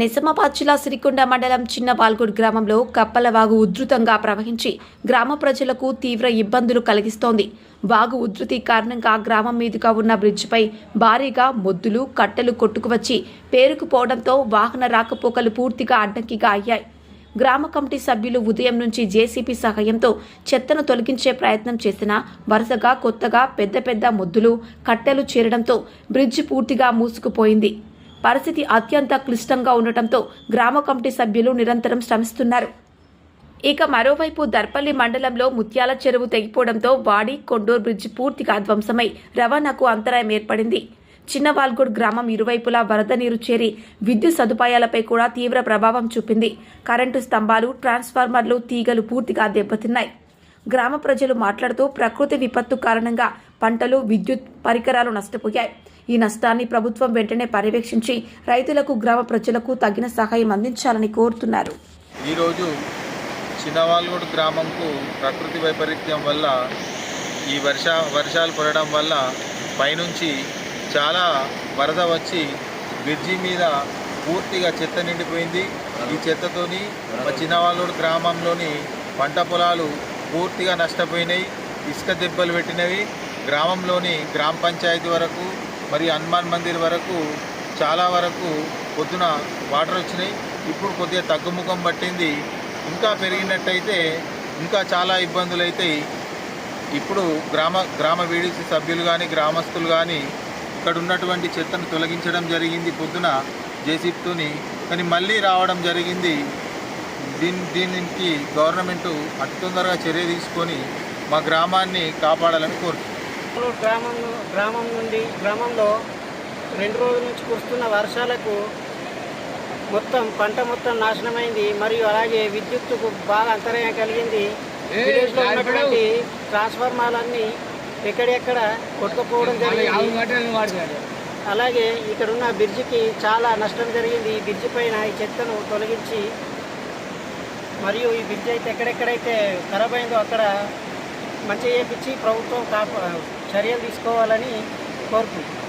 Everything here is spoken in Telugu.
నిజామాబాద్ జిల్లా సిరికొండ మండలం చిన్న బాల్గూడ్ గ్రామంలో కప్పల వాగు ఉధృతంగా ప్రవహించి గ్రామ ప్రజలకు తీవ్ర ఇబ్బందులు కలిగిస్తోంది. వాగు ఉధృతి కారణంగా గ్రామం మీదుగా ఉన్న బ్రిడ్జిపై భారీగా మొద్దులు కట్టెలు కొట్టుకువచ్చి పేరుకుపోవడంతో వాహన రాకపోకలు పూర్తిగా అడ్డంకిగా అయ్యాయి. గ్రామ కమిటీ సభ్యులు ఉదయం నుంచి జేసీపీ సహాయంతో చెత్తను తొలగించే ప్రయత్నం చేసినా వరుసగా కొత్తగా పెద్ద పెద్ద మొద్దులు కట్టెలు చేరడంతో బ్రిడ్జి పూర్తిగా మూసుకుపోయింది. పరిస్థితి అత్యంత క్లిష్టంగా ఉండటంతో గ్రామ కమిటీ సభ్యులు నిరంతరం శ్రమిస్తున్నారు. ఇక మరోవైపు దర్పల్లి మండలంలో ముత్యాల చెరువు తెగిపోవడంతో వాడి కొండూరు బ్రిడ్జి పూర్తిగా ధ్వంసమై రవాణాకు అంతరాయం ఏర్పడింది. చిన్నవాల్గూడ్ గ్రామం ఇరువైపులా వరద నీరు చేరి విద్యుత్ సదుపాయాలపై కూడా తీవ్ర ప్రభావం చూపింది. కరెంటు స్తంభాలు ట్రాన్స్ఫార్మర్లు తీగలు పూర్తిగా దెబ్బతిన్నాయి. గ్రామ ప్రజలు మాట్లాడుతూ ప్రకృతి విపత్తు కారణంగా పంటలు విద్యుత్ పరికరాలు నష్టపోయాయి. ఈ నష్టాన్ని ప్రభుత్వం వెంటనే పర్యవేక్షించి రైతులకు గ్రామ ప్రజలకు తగిన సహాయం అందించాలని కోరుతున్నారు. ఈరోజు చిన్నవాల్గూడు గ్రామంకు ప్రకృతి వైపరీత్యం వల్ల ఈ వర్ష వర్షాలు పడడం వల్ల పైనుంచి చాలా వరద వచ్చి బ్రిడ్జి మీద పూర్తిగా చెత్త నిండిపోయింది. ఈ చెత్తతోని మా చిన్నవాళ్ళూరు గ్రామంలోని పంట పొలాలు పూర్తిగా నష్టపోయినాయి. ఇసుక దెబ్బలు పెట్టినవి. గ్రామంలోని గ్రామ పంచాయతీ వరకు మరియు హనుమాన్ మందిర్ వరకు చాలా వరకు పొద్దున వాటర్ వచ్చినాయి. ఇప్పుడు కొద్దిగా తగ్గుముఖం పట్టింది. ఇంకా పెరిగినట్టయితే ఇంకా చాలా ఇబ్బందులు అవుతాయి ఇప్పుడు గ్రామ గ్రామ వీడిసి సభ్యులు కానీ గ్రామస్తులు కానీ ఇక్కడ ఉన్నటువంటి చెత్తను తొలగించడం జరిగింది పొద్దున జేసీబీతోని. కానీ మళ్ళీ రావడం జరిగింది. దీని దీనికి గవర్నమెంటు అతి తొందరగా చర్య తీసుకొని మా గ్రామాన్ని కాపాడాలని కోరుతుంది. లో గ్రామం గ్రామం నుండి గ్రామంలో రెండు రోజుల నుంచి కురుస్తున్న వర్షాలకు మొత్తం పంట మొత్తం నాశనమైంది. మరియు అలాగే విద్యుత్తుకు బాగా అంతరాయం కలిగింది. విలేజ్లో ఉన్నటువంటి ట్రాన్స్ఫార్మర్లన్నీ ఎక్కడెక్కడ కొట్టుకుపోవడం జరిగింది. అలాగే ఇక్కడ ఉన్న బ్రిడ్జికి చాలా నష్టం జరిగింది. ఈ బ్రిడ్జి పైన ఈ చెత్తను తొలగించి మరియు ఈ బ్రిడ్జి అయితే ఎక్కడెక్కడైతే ఖరాబ్ అయిందో అక్కడ మంచిగా చేయించి ప్రభుత్వం కాప చర్యలు తీసుకోవాలని కోరుకుంటున్నాను